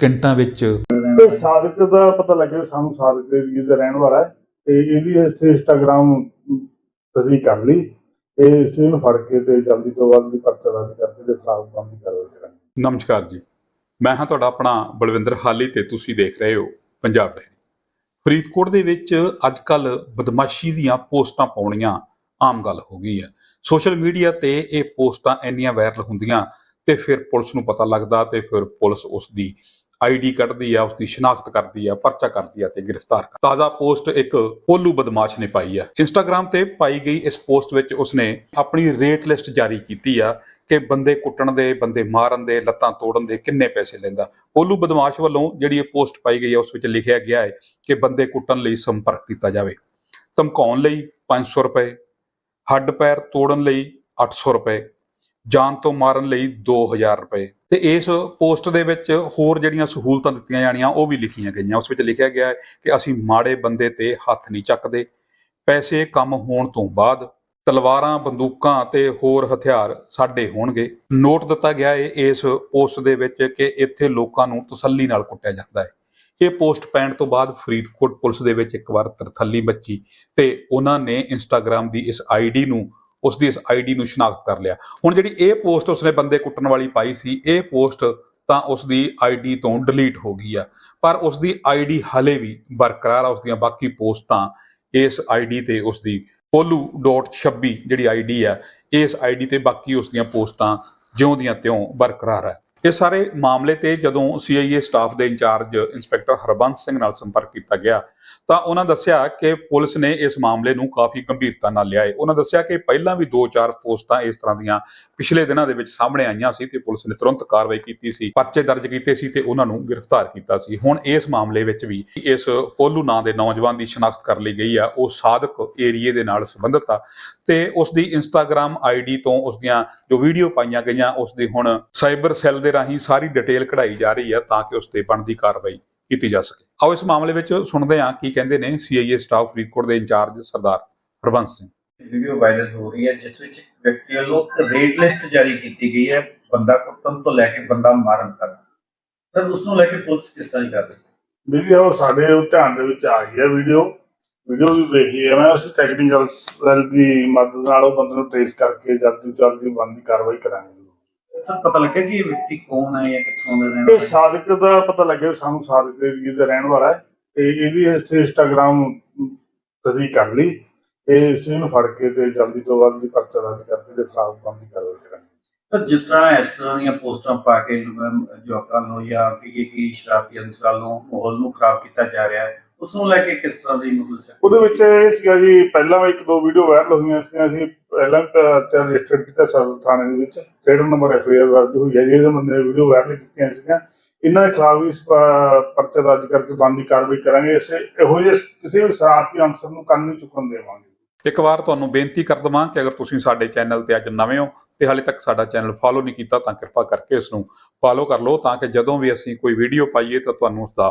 ਸਕਿੰਟਾਂ ਵਿੱਚ। ਤੇ ਸਾਦਕ ਦਾ ਪਤਾ ਲੱਗਿਆ ਸਾਨੂੰ ਸਾਦਕ ਦੇ ਏਰੀਏ ਦਾ ਰਹਿਣ ਵਾਲਾ ਹੈ ਤੇ ਇਹਦੀ ਇੱਥੇ ਇੰਸਟਾਗ੍ਰਾਮ ਤਸਦੀਕ ਕਰ ਲਈ ਤੇ ਇਸ ਨੂੰ ਫੜ ਕੇ ਤੇ ਜਲਦੀ ਤੋਂ ਜਲਦੀ ਪਰਚਾ ਦਰਜ ਕਰਕੇ ਤੇ ਖਿਲਾਫ ਬੰਦੀ ਕਾਰਵਾਈ ਕਰਾਂਗੇ। ਨਮਸਕਾਰ ਜੀ। ਮੈਂ ਹਾਂ ਤੁਹਾਡਾ ਆਪਣਾ ਬਲਵਿੰਦਰ ਹਾਲੀ ਤੇ ਤੁਸੀਂ ਦੇਖ ਰਹੇ ਹੋ ਪੰਜਾਬ ਡਾਇਰੀ ਫਰੀਦਕੋਟ ਦੇ ਵਿੱਚ ਅੱਜ ਕੱਲ ਬਦਮਾਸ਼ੀ ਦੀਆਂ ਪੋਸਟਾਂ ਪਾਉਣੀਆਂ ਆਮ ਗੱਲ ਹੋ ਗਈ ਹੈ। ਸੋਸ਼ਲ ਮੀਡੀਆ ਤੇ ਇਹ ਪੋਸਟਾਂ ਇੰਨੀਆਂ ਵਾਇਰਲ ਹੁੰਦੀਆਂ ਤੇ ਫਿਰ ਪੁਲਿਸ ਨੂੰ ਪਤਾ ਲੱਗਦਾ ਤੇ ਫਿਰ ਪੁਲਿਸ ਉਸ ਦੀ ਆਈਡੀ ਕੱਢਦੀ ਆ ਉਸ ਦੀ ਸ਼ਨਾਖਤ ਕਰਦੀ ਆ, ਪਰਚਾ ਕਰਦੀ ਆ ਤੇ ਗ੍ਰਿਫਤਾਰ ਕਰ ਤਾਜ਼ਾ ਪੋਸਟ ਇੱਕ ਪੋਲੂ ਬਦਮਾਸ਼ ਨੇ ਪਾਈ ਆ। ਇੰਸਟਾਗ੍ਰam ਤੇ ਪਾਈ ਗਈ ਇਸ ਪੋਸਟ ਵਿੱਚ ਉਸਨੇ ਆਪਣੀ ਰੇਟ ਲਿਸਟ ਜਾਰੀ ਕੀਤੀ ਆ ਕਿ ਬੰਦੇ ਕੁੱਟਣ ਦੇ, ਬੰਦੇ ਮਾਰਨ ਦੇ, ਲੱਤਾਂ ਤੋੜਨ ਦੇ ਕਿੰਨੇ ਪੈਸੇ ਲੈਂਦਾ। ਪੋਲੂ ਬਦਮਾਸ਼ ਵੱਲੋਂ ਜਿਹੜੀ ਇਹ ਪੋਸਟ ਪਾਈ ਗਈ ਹੈ ਉਸ ਵਿੱਚ ਲਿਖਿਆ ਗਿਆ ਹੈ ਕਿ ਬੰਦੇ ਕੁੱਟਣ ਲਈ ਸੰਪਰਕ ਕੀਤਾ ਜਾਵੇ। ਧਮਕਾਉਣ ਲਈ 500 ਰੁਪਏ ਹੱਡ ਪੈਰ ਤੋੜਨ ਲਈ 800 ਰੁਪਏ ਜਾਨ ਤੋਂ ਮਾਰਨ ਲਈ 2000 ਰੁਪਏ। ਤੇ ਇਸ ਪੋਸਟ ਦੇ ਵਿੱਚ ਹੋਰ ਜਿਹੜੀਆਂ ਸਹੂਲਤਾਂ ਦਿੱਤੀਆਂ ਜਾਣੀਆਂ, ਉਹ ਵੀ ਲਿਖੀਆਂ ਗਈਆਂ। ਉਸ ਵਿੱਚ ਲਿਖਿਆ ਗਿਆ ਹੈ ਕਿ ਅਸੀਂ ਮਾੜੇ ਬੰਦੇ ਤੇ ਹੱਥ ਨਹੀਂ ਚੱਕਦੇ। ਪੈਸੇ ਕੰਮ ਹੋਣ ਤੋਂ ਬਾਅਦ ਤਲਵਾਰਾਂ, ਬੰਦੂਕਾਂ ਤੇ ਹੋਰ ਹਥਿਆਰ ਸਾਡੇ ਹੋਣਗੇ। ਨੋਟ ਦਿੱਤਾ ਗਿਆ ਹੈ ਇਸ ਪੋਸਟ ਦੇ ਵਿੱਚ ਕਿ ਇੱਥੇ ਲੋਕਾਂ ਨੂੰ ਤਸੱਲੀ ਨਾਲ ਕੁੱਟਿਆ ਜਾਂਦਾ ਹੈ। ਇਹ ਪੋਸਟ ਪੈਣ ਤੋਂ ਬਾਅਦ ਫਰੀਦਕੋਟ ਪੁਲਿਸ ਦੇ ਵਿੱਚ ਇੱਕ ਵਾਰ ਤਰਥੱਲੀ ਮੱਚੀ ਤੇ ਉਹਨਾਂ ਨੇ ਇੰਸਟਾਗ੍ਰam ਦੀ ਇਸ ਆਈਡੀ ਨੂੰ ਉਸ ਦੀ ਇਸ ਆਈਡੀ ਨੂੰ ਸ਼ਨਾਖਤ ਕਰ ਲਿਆ। ਹੁਣ ਜਿਹੜੀ ਇਹ ਪੋਸਟ ਉਸਨੇ ਬੰਦੇ ਕੁੱਟਣ ਵਾਲੀ ਪਾਈ ਸੀ, ਇਹ ਪੋਸਟ ਤਾਂ ਉਸ ਦੀ ਆਈਡੀ ਤੋਂ ਡਿਲੀਟ ਹੋ ਗਈ ਆ। ਪਰ ਉਸ ਦੀ ਆਈਡੀ ਹਲੇ ਵੀ ਬਰਕਰਾਰ ਆ ਉਸ ਦੀਆਂ ਬਾਕੀ ਪੋਸਟਾਂ ਇਸ ਆਈਡੀ ਤੇ ਉਸ ਦੀ polu.26 ਜਿਹੜੀ ਆਈਡੀ ਆ, ਇਸ ਆਈਡੀ ਤੇ ਬਾਕੀ ਉਸ ਦੀਆਂ ਪੋਸਟਾਂ ਜਿਉਂ ਦੀਆਂ ਤਿਉਂ ਬਰਕਰਾਰ ਹੈ ਇਹ ਸਾਰੇ ਮਾਮਲੇ ਤੇ ਜਦੋਂ ਸੀਆਈਏ ਸਟਾਫ ਦੇ ਇੰਚਾਰਜ ਇੰਸਪੈਕਟਰ ਹਰਬੰਸ ਸਿੰਘ ਨਾਲ ਸੰਪਰਕ ਕੀਤਾ ਗਿਆ, ਤਾਂ ਉਹਨਾਂ ਦੱਸਿਆ ਕਿ ਪੁਲਿਸ ਨੇ ਇਸ ਮਾਮਲੇ ਨੂੰ ਕਾਫੀ ਗੰਭੀਰਤਾ ਨਾਲ ਲਿਆ ਹੈ ਉਹਨਾਂ ਦੱਸਿਆ ਕਿ ਪਹਿਲਾਂ ਵੀ 2-4 ਪੋਸਟਾਂ ਇਸ ਤਰ੍ਹਾਂ ਦੀਆਂ ਪਿਛਲੇ ਦਿਨਾਂ ਦੇ ਵਿੱਚ ਸਾਹਮਣੇ ਆਈਆਂ ਸੀ ਤੇ ਪੁਲਿਸ ਨੇ ਤੁਰੰਤ ਕਾਰਵਾਈ ਕੀਤੀ ਸੀ, ਪਰਚੇ ਦਰਜ ਕੀਤੇ ਸੀ ਤੇ ਉਹਨਾਂ ਨੂੰ ਗ੍ਰਿਫਤਾਰ ਕੀਤਾ ਸੀ। ਹੁਣ ਇਸ ਮਾਮਲੇ ਵਿੱਚ ਵੀ ਇਸ ਪੋਲੂ ਨਾਂ ਦੇ ਨੌਜਵਾਨ ਦੀ ਸ਼ਨਾਖਤ ਕਰ ਲਈ ਗਈ ਆ। ਉਹ ਸਾਦਕ ਏਰੀਏ ਦੇ ਨਾਲ ਸੰਬੰਧਿਤ ਆ ਤੇ ਉਸ ਦੀ ਇੰਸਟਾਗ੍ਰam ਆਈਡੀ ਤੋਂ ਉਸ ਦੀਆਂ ਜੋ ਵੀਡੀਓ ਪਾਈਆਂ ਗਈਆਂ, ਉਸ ਦੀ ਹੁਣ ਸਾਈਬਰ ਸੈੱਲ ਦੇ ਰਾਹੀਂ ਸਾਰੀ ਡਿਟੇਲ ਕਢਾਈ ਜਾ ਰਹੀ ਹੈ ਤਾਂ ਕਿ ਉਸ ਤੇ ਬਣਦੀ ਕਾਰਵਾਈ ਕੀਤੀ ਜਾ ਸਕੇ। ਆਓ ਇਸ ਮਾਮਲੇ ਵਿੱਚ ਸੁਣਦੇ ਹਾਂ ਕੀ ਕਹਿੰਦੇ ਨੇ ਸੀਆਈਏ ਸਟਾਫ ਫਰੀਦਕੋਟ ਦੇ incharge Sardar Harbans Singh. Video viral ਹੋ ਰਹੀ ਹੈ ਜਿਸ ਵਿੱਚ ਇੱਕ ਵਿਅਕਤੀ ਵੱਲੋਂ ਰੇਟ ਲਿਸਟ ਜਾਰੀ ਕੀਤੀ ਗਈ ਹੈ ਬੰਦਾ ਕੁੱਟਣ ਤੋਂ ਲੈ ਕੇ ਬੰਦਾ ਮਾਰਨ ਤੱਕ। ਸਰ ਉਸ ਨੂੰ ਲੈ ਕੇ ਪੁਲਿਸ ਕਿਸ ਤਰ੍ਹਾਂ ਦੀ ਕਰ ਰਹੀ ਹੈ? ਵੀਡੀਓ ਉਹ ਸਾਡੇ ਧਿਆਨ ਦੇ ਵਿੱਚ ਆ ਗਈ ਹੈ ਵੀਡੀਓ ਵੀਡੀਓ ਵੀ ਵੇਖ ਲਈ ਹੈ ਮੈਂ ਅਸੀਂ ਟੈਕਨੀਕਲ ਸੈੱਲ ਦੀ ਮਦਦ ਨਾਲ ਉਹ ਬੰਦੇ ਨੂੰ ਟ੍ਰੇਸ ਕਰਕੇ ਜਲਦੀ ਤੋਂ ਜਲਦੀ ਬੰਦੀ ਕਾਰਵਾਈ ਕਰਾਂਗੇ। ਸਰ ਪਤਾ ਲੱਗਿਆ ਕਿ ਇਹ ਵਿਅਕਤੀ ਕੌਣ ਹੈ ਜਾਂ ਕਿੱਥੋਂ ਦਾ ਰਹਿਣ ਤੇ ਵਾਲਾ ਹੈ? ਸਾਦਕ ਦਾ ਪਤਾ ਲੱਗਿਆ ਸਾਨੂੰ ਸਾਦਕ ਦੇ ਏਰੀਏ ਦਾ ਰਹਿਣ ਵਾਲਾ ਹੈ ਤੇ ਇਹਦੀ ਇੱਥੇ ਇੰਸਟਾਗ੍ਰਾਮ ਤਸਦੀਕ ਕਰ ਲਈ ਤੇ ਇਸ ਨੂੰ ਫੜ ਕੇ ਤੇ ਜਲਦੀ ਤੋਂ ਜਲਦੀ ਪਰਚਾ ਦਰਜ ਕਰਕੇ ਤੇ ਖਿਲਾਫ ਬੰਦੀ ਕਾਰਵਾਈ ਕਰਾਂਗੇ। ਸਰ ਜਿਸ ਤਰ੍ਹਾਂ ਇਸ ਤਰ੍ਹਾਂ ਦੀਆਂ ਪੋਸਟਾਂ ਪਾ ਕੇ ਅਮ, ਜਵਾਕਾਂ ਨੂੰ ਜਾਂ ਕਿ ਕੀ ਸ਼ਰਾਰਤੀ ਅਨਸਰਾਂ ਨੂੰ ਮਾਹੌਲ ਨੂੰ ਖਰਾਬ ਕੀਤਾ ਜਾ ਰਿਹਾ ਹੈ ਉਸ ਨੂੰ ਲੈ ਕੇ ਕਿਸ ਤਰ੍ਹਾਂ ਦੀ ਮਤਲਬ ਉਹਦੇ ਵਿੱਚ ਇਹ ਸੀਗਾ ਜੀ ਪਹਿਲਾਂ ਵੀ ਇੱਕ ਦੋ ਵੀਡੀਓ ਵਾਇਰਲ ਹੋਈਆਂ ਸੀਗੀਆਂ ਅਸੀਂ ਪਹਿਲਾਂ ਪਰਚਾ ਰਜਿਸਟਰ ਕੀਤਾ ਸਦਰ ਥਾਣੇ ਦੇ ਵਿੱਚ। ਕਿਹੜਾ ਨੰਬਰ ਐਫ ਆਈ ਆਰ ਦਰਜ ਹੋਈ ਹੈ ਜਿਹੜੇ ਬੰਦੇ ਵੀਡੀਓ ਵਾਇਰਲ ਕੀਤੀਆਂ ਸੀਗੀਆਂ। ਇਹਨਾਂ ਦੇ ਖਿਲਾਫ ਵੀ ਪਰਚਾ ਦਰਜ ਕਰਕੇ ਬੰਦੀ ਕਾਰਵਾਈ ਕਰਾਂਗੇ। ਇਸੇ ਇਹੋ ਜਿਹੇ ਕਿਸੇ ਵੀ ਸ਼ਰਾਰਤੀ ਅਨਸਰ ਨੂੰ ਕੰਨ ਨਹੀਂ ਚੁੱਕਣ ਦੇਵਾਂਗੇ। ਇੱਕ ਵਾਰ ਤੁਹਾਨੂੰ ਬੇਨਤੀ ਕਰ ਦਵਾਂ ਕਿ ਅਗਰ ਤੁਸੀਂ ਸਾਡੇ ਚੈਨਲ ਤੇ ਅੱਜ ਨਵੇਂ ਹੋ ਤੇ ਹਾਲੇ ਤੱਕ ਸਾਡਾ ਚੈਨਲ ਫਾਲੋ ਨਹੀਂ ਕੀਤਾ ਤਾਂ ਕਿਰਪਾ ਕਰਕੇ ਇਸ ਨੂੰ ਫਾਲੋ ਕਰ ਲਓ ਤਾਂ ਕਿ ਜਦੋਂ ਵੀ ਅਸੀਂ ਕੋਈ ਵੀਡੀਓ ਪਾਈਏ ਤਾਂ ਤੁਹਾਨੂੰ ਉਸ ਦਾ